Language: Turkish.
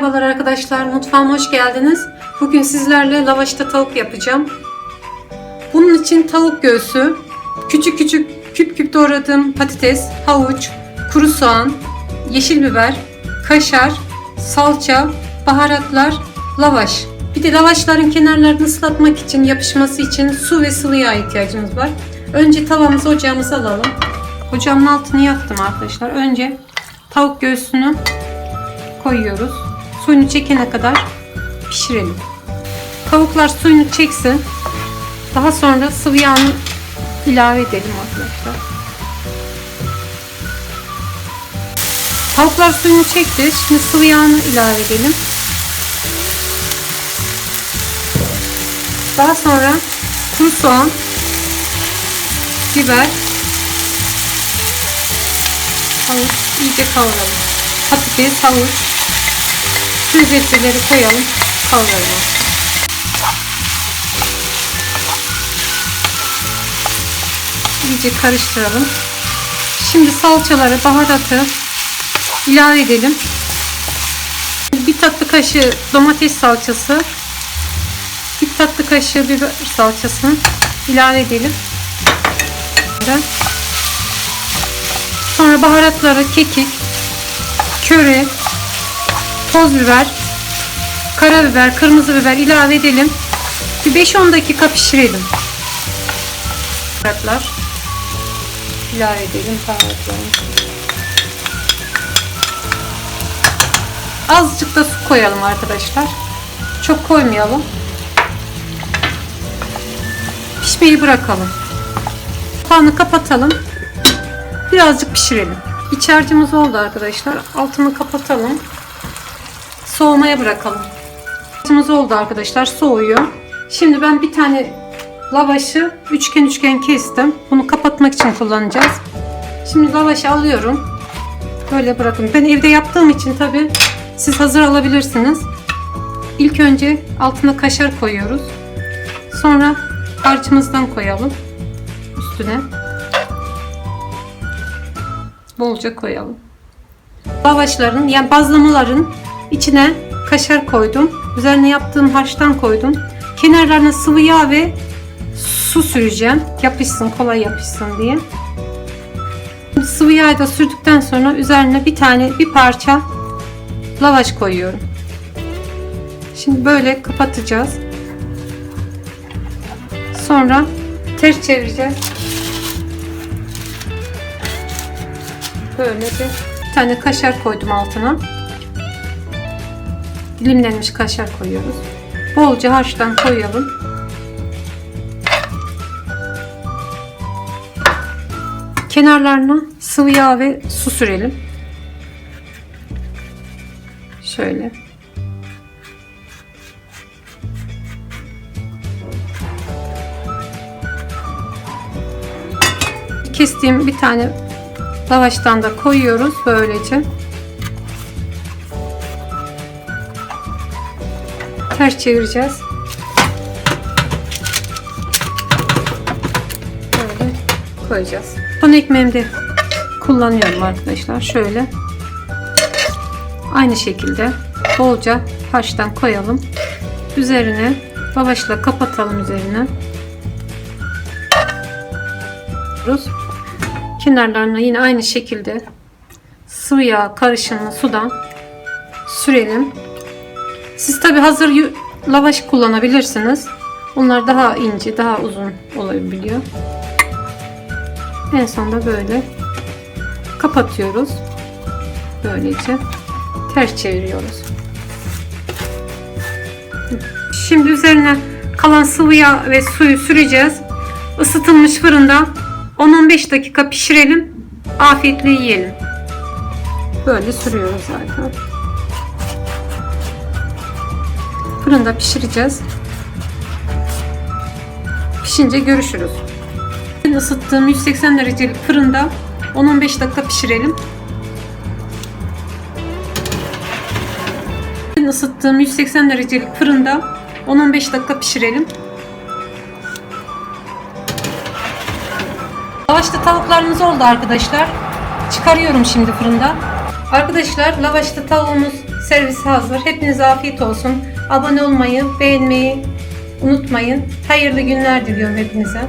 Merhabalar arkadaşlar, mutfağıma hoş geldiniz. Bugün sizlerle lavaşta tavuk yapacağım. Bunun için tavuk göğsü, küçük küçük küp küp doğradığım patates, havuç, kuru soğan, yeşil biber, kaşar, salça, baharatlar, lavaş. Bir de lavaşların kenarlarını ıslatmak için, yapışması için su ve sıvı yağ ihtiyacımız var. Önce tavamızı ocağımıza alalım. Ocağımın altını yaktım arkadaşlar. Önce tavuk göğsünü koyuyoruz. Suyunu çekene kadar pişirelim. Tavuklar suyunu çeksin. Daha sonra sıvı yağını ilave edelim arkadaşlar. Tavuklar suyunu çekti. Şimdi sıvı yağını ilave edelim. Daha sonra kuru soğan, biber, havuç iyice kavuralım. Patates, havuç, sebzeleri koyalım, kavuralım. İyice karıştıralım. Şimdi salçaları, baharatı ilave edelim. Bir tatlı kaşığı domates salçası, bir tatlı kaşığı biber salçasını ilave edelim. Sonra baharatları kekik, köri, toz biber, karabiber, kırmızı biber ilave edelim. Bir 5-10 dakika pişirelim. Baharatlar ilave edelim baharatlarını. Azıcık da su koyalım arkadaşlar. Çok koymayalım. Pişmeyi bırakalım. Kapağını kapatalım. Birazcık pişirelim. İç oldu arkadaşlar. Altını kapatalım. Soğumaya bırakalım. Harcımız oldu arkadaşlar. Soğuyor. Şimdi ben bir tane lavaşı üçgen üçgen kestim. Bunu kapatmak için kullanacağız. Şimdi lavaşı alıyorum. Böyle bırakın. Ben evde yaptığım için tabi siz hazır alabilirsiniz. İlk önce altına kaşar koyuyoruz. Sonra harcımızdan koyalım üstüne bolca koyalım. Lavaşların yani bazlamaların içine kaşar koydum. Üzerine yaptığım harçtan koydum. Kenarlarına sıvı yağ ve su süreceğim. Yapışsın, kolay yapışsın diye. Sıvı yağı da sürdükten sonra üzerine bir tane bir parça lavaş koyuyorum. Şimdi böyle kapatacağız. Sonra ters çevireceğiz. Böyle bir, bir tane kaşar koydum altına. Dilimlenmiş kaşar koyuyoruz. Bolca harçtan koyalım. Kenarlarına sıvı yağ ve su sürelim. Şöyle. Kestiğim bir tane lavaştan da koyuyoruz böylece. Ters çevireceğiz. Böyle koyacağız. Son ekmeğimde kullanıyorum arkadaşlar. Şöyle. Aynı şekilde bolca haştan koyalım. Üzerine lavaşla kapatalım üzerine. Kenarlarına yine aynı şekilde sıvı yağ karışımını sudan sürelim. Siz tabi hazır lavaş kullanabilirsiniz. Onlar daha ince, daha uzun olabiliyor. En sonunda böyle kapatıyoruz. Böylece ters çeviriyoruz. Şimdi üzerine kalan sıvı yağ ve suyu süreceğiz. Isıtılmış fırında 10-15 dakika pişirelim. Afiyetle yiyelim. Böyle sürüyoruz zaten. Fırında pişireceğiz. Pişince görüşürüz. Isıttığım 180 derecelik fırında 10-15 dakika pişirelim. Isıttığım 180 derecelik fırında 10-15 dakika pişirelim. Lavaşta tavuklarımız oldu arkadaşlar. Çıkarıyorum şimdi fırında. Arkadaşlar lavaşta tavuğumuz servisi hazır. Hepinize afiyet olsun. Abone olmayı, beğenmeyi unutmayın. Hayırlı günler diliyorum hepinize.